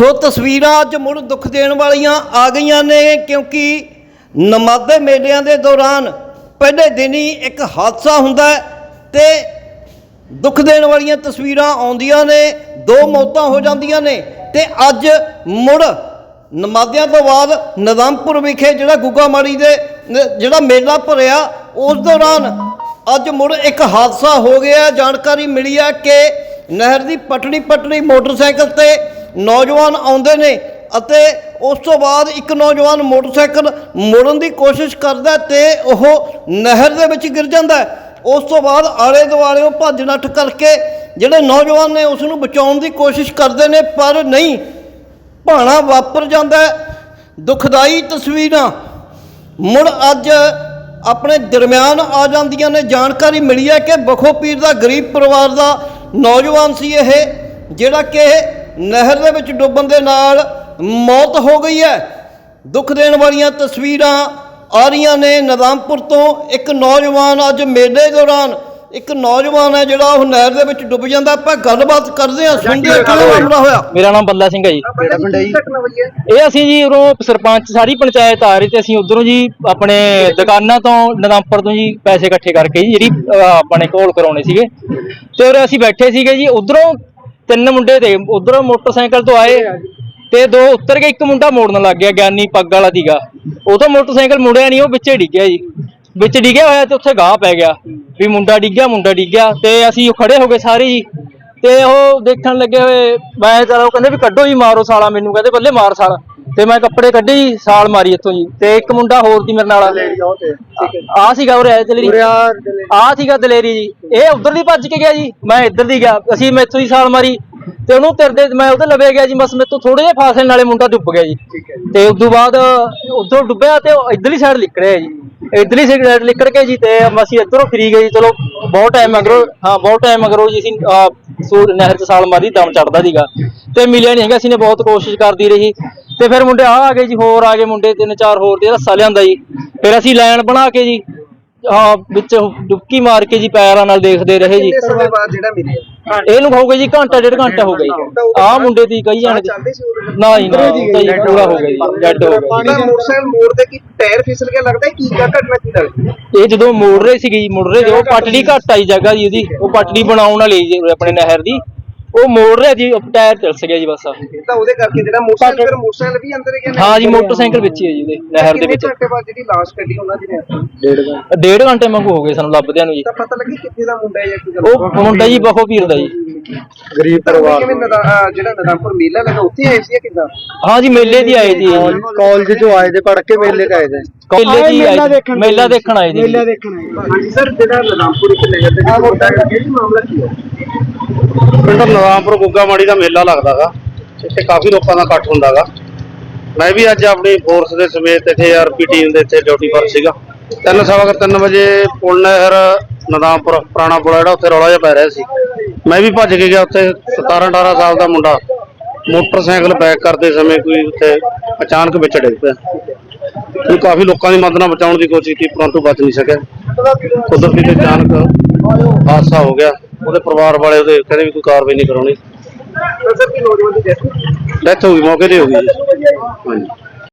ਸੋ ਤਸਵੀਰਾਂ ਅੱਜ ਮੁੜ ਦੁੱਖ ਦੇਣ ਵਾਲੀਆਂ ਆ ਗਈਆਂ ਨੇ ਕਿਉਂਕਿ ਨਮਾਦੇ ਮੇਲਿਆਂ ਦੇ ਦੌਰਾਨ ਪਹਿਲੇ ਦਿਨ ਹੀ ਇੱਕ ਹਾਦਸਾ ਹੁੰਦਾ ਹੈ ਤੇ ਦੁੱਖ ਦੇਣ ਵਾਲੀਆਂ ਤਸਵੀਰਾਂ ਆਉਂਦੀਆਂ ਨੇ, ਦੋ ਮੌਤਾਂ ਹੋ ਜਾਂਦੀਆਂ ਨੇ ਤੇ ਅੱਜ ਮੁੜ ਨਮਾਦਿਆਂ ਤੋਂ ਬਾਅਦ ਨਿਜ਼ਾਮਪੁਰ ਵਿਖੇ ਜਿਹੜਾ ਗੁੱਗਾ ਮਾੜੀ ਦੇ ਜਿਹੜਾ ਮੇਲਾ ਭਰਿਆ, ਉਸ ਦੌਰਾਨ ਅੱਜ ਮੁੜ ਇੱਕ ਹਾਦਸਾ ਹੋ ਗਿਆ। ਜਾਣਕਾਰੀ ਮਿਲੀ ਹੈ ਕਿ ਨਹਿਰ ਦੀ ਪਟੜੀ ਪਟੜੀ ਮੋਟਰਸਾਈਕਲ ਤੇ ਨੌਜਵਾਨ ਆਉਂਦੇ ਨੇ ਅਤੇ ਉਸ ਤੋਂ ਬਾਅਦ ਇੱਕ ਨੌਜਵਾਨ ਮੋਟਰਸਾਈਕਲ ਮੋੜਨ ਦੀ ਕੋਸ਼ਿਸ਼ ਕਰਦਾ ਹੈ ਤੇ ਉਹ ਨਹਿਰ ਦੇ ਵਿੱਚ ਗਿਰ ਜਾਂਦਾ ਉਸ ਤੋਂ ਬਾਅਦ ਆਲੇ ਦੁਆਲੇ ਉਹ ਭੱਜ ਨੱਠ ਕਰਕੇ ਜਿਹੜੇ ਨੌਜਵਾਨ ਨੇ ਉਸ ਨੂੰ ਬਚਾਉਣ ਦੀ ਕੋਸ਼ਿਸ਼ ਕਰਦੇ ਨੇ, ਪਰ ਨਹੀਂ, ਭਾਣਾ ਵਾਪਰ ਜਾਂਦਾ ਦੁਖਦਾਈ ਤਸਵੀਰਾਂ ਮੁੜ ਅੱਜ ਆਪਣੇ ਦਰਮਿਆਨ ਆ ਜਾਂਦੀਆਂ ਨੇ। ਜਾਣਕਾਰੀ ਮਿਲੀ ਹੈ ਕਿ ਬਖੋ ਪੀਰ ਦਾ ਗਰੀਬ ਪਰਿਵਾਰ ਦਾ ਨੌਜਵਾਨ ਸੀ ਇਹ, ਜਿਹੜਾ ਕਿ ਨਹਿਰ ਦੇ ਵਿੱਚ ਡੁੱਬਣ ਦੇ ਨਾਲ ਮੌਤ ਹੋ ਗਈ ਹੈ। ਦੁੱਖ ਦੇਣ ਵਾਲੀਆਂ ਤਸਵੀਰਾਂ ਆ ਰਹੀਆਂ ਨੇ। ਨਦਾਮਪੁਰ ਤੋਂ ਇੱਕ ਨੌਜਵਾਨ ਅੱਜ ਮੇਲੇ ਦੌਰਾਨ ਇੱਕ ਨੌਜਵਾਨ ਹੈ ਜਿਹੜਾ ਉਹ ਨਹਿਰ ਦੇ ਵਿੱਚ ਡੁੱਬ ਜਾਂਦਾ। ਆਪਾਂ ਗੱਲਬਾਤ ਕਰਦੇ ਹਾਂ। ਸੁਣਦੇ ਹਾਂ ਕਿਵੇਂ ਮਾਮਲਾ ਹੋਇਆ? ਮੇਰਾ ਨਾਮ ਬੱਲਾ ਸਿੰਘ ਹੈ ਜੀ। ਕਿਹੜਾ ਪਿੰਡ ਹੈ ਇਹ ਅਸੀਂ ਜੀ ਉਰੋਂ ਸਰਪੰਚ ਸਾਰੀ ਪੰਚਾਇਤ ਆ ਰਹੀ ਤੇ ਅਸੀਂ ਉਧਰੋਂ ਜੀ ਆਪਣੇ ਦੁਕਾਨਾਂ ਤੋਂ ਨਦਾਮਪੁਰ ਤੋਂ ਜੀ ਪੈਸੇ ਇਕੱਠੇ ਕਰਕੇ ਜੀ ਜਿਹੜੀ ਆਪਣੇ ਕੋਲ ਕਰਾਉਣੇ ਸੀਗੇ। ਤੇ ਉਰੇ ਅਸੀਂ ਬੈਠੇ ਸੀਗੇ ਜੀ। ਉਧਰੋਂ ਤਿੰਨ ਮੁੰਡੇ ਤੇ, ਉਧਰੋਂ ਮੋਟਰਸਾਈਕਲ ਤੋਂ ਆਏ ਤੇ ਦੋ ਉੱਤਰ ਕੇ ਇੱਕ ਮੁੰਡਾ ਮੋੜਨ ਲੱਗ ਗਿਆ, ਗਿਆਨੀ ਪੱਗ ਵਾਲਾ ਸੀਗਾ ਉਹ ਤਾਂ ਮੋਟਰਸਾਈਕਲ ਮੁੜਿਆ ਨਹੀਂ ਉਹ ਵਿੱਚੇ ਡਿੱਗਿਆ ਜੀ। ਵਿੱਚ ਡਿੱਗਿਆ ਹੋਇਆ ਤੇ ਉੱਥੇ ਗਾਹ ਪੈ ਗਿਆ ਵੀ ਮੁੰਡਾ ਡਿੱਗਿਆ ਮੁੰਡਾ ਡਿੱਗਿਆ ਤੇ ਅਸੀਂ ਉਹ ਖੜੇ ਹੋ ਗਏ ਸਾਰੇ ਜੀ। ਤੇ ਉਹ ਦੇਖਣ ਲੱਗੇ ਹੋਏ, ਮੈਂ ਚਲੋ ਕਹਿੰਦੇ ਵੀ ਕੱਢੋ ਜੀ ਮਾਰੋ ਸਾਲਾ ਮੈਨੂੰ, ਕਹਿੰਦੇ ਬੱਲੇ ਮਾਰ ਸਾਲਾ। ਤੇ ਮੈਂ ਕੱਪੜੇ ਕੱਢੇ ਜੀ ਸਾਲ ਮਾਰੀ ਇੱਥੋਂ ਜੀ। ਤੇ ਇੱਕ ਮੁੰਡਾ ਹੋਰ ਸੀ ਮੇਰੇ ਨਾਲ। ਆ ਸੀਗਾ ਉਰੇ ਆਏ ਦਲੇਰੀ। ਆ ਸੀਗਾ ਦਲੇਰੀ ਜੀ। ਇਹ ਉਧਰ ਦੀ ਭੱਜ ਕੇ ਗਿਆ ਜੀ ਮੈਂ ਇੱਧਰ ਦੀ ਗਿਆ। ਅਸੀਂ ਮੈਥੋਂ ਹੀ ਸਾਲ ਮਾਰੀ। ਤੇ ਉਹਨੂੰ ਤਿਰਦੇ ਮੈਂ ਉਹਦੇ ਲਵੇ ਗਿਆ ਜੀ ਬਸ ਮੇਰੇ ਤੋਂ ਥੋੜੇ ਜਿਹਾ ਫਾਸਲੇ ਨਾਲੇ ਮੁੰਡਾ ਡੁੱਬ ਗਿਆ ਜੀ। ਤੇ ਉਸ ਤੋਂ ਬਾਅਦ ਉਧਰੋਂ ਡੁੱਬਿਆ ਤੇ ਉਹ ਇੱਧਰਲੀ ਸਾਈਡ ਰਿਹਾ ਜੀ। ਇੱਧਰਲੀ ਸਾਈਡ ਲਿਕੜ ਕੇ ਜੀ ਤੇ ਅਸੀਂ ਇੱਧਰੋਂ ਫਰੀ ਗਏ ਜੀ। ਚਲੋ ਬਹੁਤ ਟਾਈਮ ਮਗਰੋਂ ਹਾਂ ਬਹੁਤ ਟਾਈਮ ਮਗਰੋਂ ਜੀ ਅਸੀਂ ਸੂਰ ਨਹਿਰ 'ਚ ਸਾਲ ਮਾਰੀ ਦਮ ਚੜਦਾ ਸੀਗਾ। ਤੇ ਮਿਲਿਆ ਨਹੀਂ ਹੈਗਾ ਅਸੀਂ ਨੇ ਬਹੁਤ ਕੋਸ਼ਿਸ਼ ਕਰਦੀ ਰਹੀ। ਤੇ ਫਿਰ ਮੁੰਡੇ ਆ ਆ ਗਏ ਜੀ ਹੋਰ ਆ ਗਏ ਮੁੰਡੇ ਤਿੰਨ ਚਾਰ ਹੋਰ ਤੇ ਰੱਸਾ ਲਿਆਂਦਾ ਜੀ। ਫਿਰ ਅਸੀਂ ਲਾਈਨ ਬਣਾ ਕੇ ਜੀ ਹਾਂ ਵਿੱਚ ਡੁਬਕੀ ਮਾਰ ਕੇ ਜੀ ਪੈਰਾਂ ਨਾਲ ਦੇਖਦੇ ਰਹੇ ਜੀ। ਕਿੰਨੇ ਸਮੇਂ ਬਾਅਦ ਜਿਹੜਾ ਮਿਲਿਆ? ਇਹਨੂੰ ਹੋ ਗਿਆ ਜੀ ਘੰਟਾ ਡੇਢ ਘੰਟਾ ਹੋ ਗਿਆ ਜੀ। ਆਹ ਮੁੰਡੇ ਦੀ ਕਈ ਜਾਣੇ ਦੀ ਨਾ ਜੀ ਨਾ ਜੀ ਪੂਰਾ ਹੋ ਗਿਆ ਜੀ ਡੈਡ ਹੋ ਗਿਆ ਪਾਣੀ ਮੋਟਰਸਾਈਕਲ ਮੋੜ ਤੇ ਕੀ ਟਾਇਰ ਫਿਸਲ ਕੇ ਲੱਗਦਾ ਕੀ ਕਾ ਘਟਨਾ ਕੀ ਲੱਗਦੀ ਇਹ ਜਦੋਂ ਮੋੜ ਰਹੇ ਸੀਗੇ ਜੀ ਮੁੜ ਰਹੇ ਉਹ ਪਟੜੀ ਘੱਟ ਆਈ ਜਗ੍ਹਾ ਜੀ ਉਹਦੀ। ਉਹ ਪਟੜੀ ਬਣਾਉਣ ਵਾਲੀ ਜੀ ਆਪਣੇ ਨਹਿਰ ਦੀ। ਉਹ ਮੋੜ ਰਿਹਾ ਜੀ ਉਹ ਟਾਇਰ ਚਲਸ ਗਿਆ ਜੀ ਬਸ ਇਹ ਤਾਂ ਉਹਦੇ ਕਰਕੇ ਜਿਹੜਾ ਮੋਟਰਸਾਈਕਲ ਫਿਰ ਮੋਟਰਸਾਈਕਲ ਵੀ ਅੰਦਰ ਹੀ ਗਿਆ ਹਾਂ ਜੀ ਮੋਟਰਸਾਈਕਲ ਵਿੱਚ ਹੀ ਹੈ ਜੀ ਉਹਦੇ ਨਹਿਰ ਦੇ ਵਿੱਚ। ਘੰਟੇ ਬਾਅਦ ਜਿਹੜੀ ਲਾਸ਼ ਕੱਢੀ ਉਹਨਾਂ ਦੀ ਨੇ ਡੇਢ ਘੰਟੇ। ਵਾਂਗੂ ਹੋ ਗਏ ਸਾਨੂੰ ਲੱਭਦਿਆਂ ਨੂੰ ਜੀ। ਤਾਂ ਪਤਾ ਲੱਗੀ ਕਿੱਥੇ ਦਾ ਮੁੰਡਾ ਹੈ ਜਾਂ ਕੀ ਗੱਲ ਉਹ ਮੁੰਡਾ ਜੀ ਬਖੋ ਪੀਰ ਦਾ ਜੀ। ਗਰੀਬ ਪਰਿਵਾਰ। ਕਿਵੇਂ ਨਦਾ ਅਹ ਜਿਹੜਾ ਨਦਾਮਪੁਰ ਮੇਲਾ ਲੱਗਾ ਉੱਥੇ ਆਏ ਸੀ ਜਾਂ ਕਿੱਦਾਂ? ਹਾਂ ਜੀ ਮੇਲੇ ਦੀ ਆਏ ਜੀ ਕਾਲਜ ਚੋਂ ਆਏ ਦੇ ਪੜ ਕੇ ਮੇਲੇ ਤੇ। ਆਏ ਦੇ ਮੇਲੇ ਦੀ ਆਏ ਜੀ। ਮੇਲਾ ਦੇਖਣ ਆਏ ਜੀ। ਦੇਖਣ ਆਏ ਹਾਂਜੀ ਸਰ ਜਿਹੜਾ ਨਦਾਮਪੁਰ ਇੱਕ ਨਗਰ ਦੇ ਮਾਮਲਾ ਕੀ ਹੈ ਪਿੰਡ ਨਵਾਂਪੁਰ ਗੁੱਗਾਮਾੜੀ ਦਾ ਮੇਲਾ ਲੱਗਦਾਗਾ, ਇੱਥੇ ਕਾਫੀ ਲੋਕਾਂ ਦਾ ਇਕੱਠ ਹੁੰਦਾਗਾ। ਮੈਂ ਵੀ ਅੱਜ ਆਪਣੀ ਫੋਰਸ ਦੇ ਸਮੇਤ ਇੱਥੇ ਆਰਪੀ ਟੀਮ ਦੇ ਇੱਥੇ ਡਿਊਟੀ ਪਰ ਸੀਗਾ। ਤਿੰਨ ਸਵਾ ਕੁ ਤਿੰਨ ਵਜੇ ਪੁਲ ਨਹਿਰ ਨਦਾਮਪੁਰ ਪੁਰਾਣਾ ਪੁਲ ਜਿਹੜਾ, ਉੱਥੇ ਰੌਲਾ ਜਿਹਾ ਪੈ ਰਿਹਾ ਸੀ। ਮੈਂ ਵੀ ਭੱਜ ਕੇ ਗਿਆ ਉੱਥੇ 17 18 ਸਾਲ ਦਾ ਮੁੰਡਾ। ਮੋਟਰਸਾਈਕਲ ਬੈਕ ਕਰਦੇ ਸਮੇਂ ਕੋਈ ਉੱਥੇ ਅਚਾਨਕ ਵਿੱਚ ਡਿੱਗ ਪਿਆ। ਕੋਈ ਕਾਫੀ ਲੋਕਾਂ ਦੀ ਮਦਦ ਨਾਲ ਬਚਾਉਣ ਦੀ ਕੋਸ਼ਿਸ਼ ਕੀਤੀ, ਪਰੰਤੂ ਬਚ ਨਹੀਂ ਸਕਿਆ। ਕੁਦਰਤੀ ਤੇ ਅਚਾਨਕ ਹਾਦਸਾ ਹੋ ਗਿਆ। ਉਹਦੇ ਪਰਿਵਾਰ ਵਾਲੇ ਉਹਦੇ ਕਹਿੰਦੇ ਵੀ ਕੋਈ ਕਾਰਵਾਈ ਨਹੀਂ ਕਰਾਉਣੀ। ਸਰ ਕੀ ਨੌਜਵਾਨ ਦੀ ਡੈਥ ਹੋ ਗਈ ਮੌਕੇ ਤੇ ਹੋ ਗਈ ਜੀ। ਹਾਂਜੀ।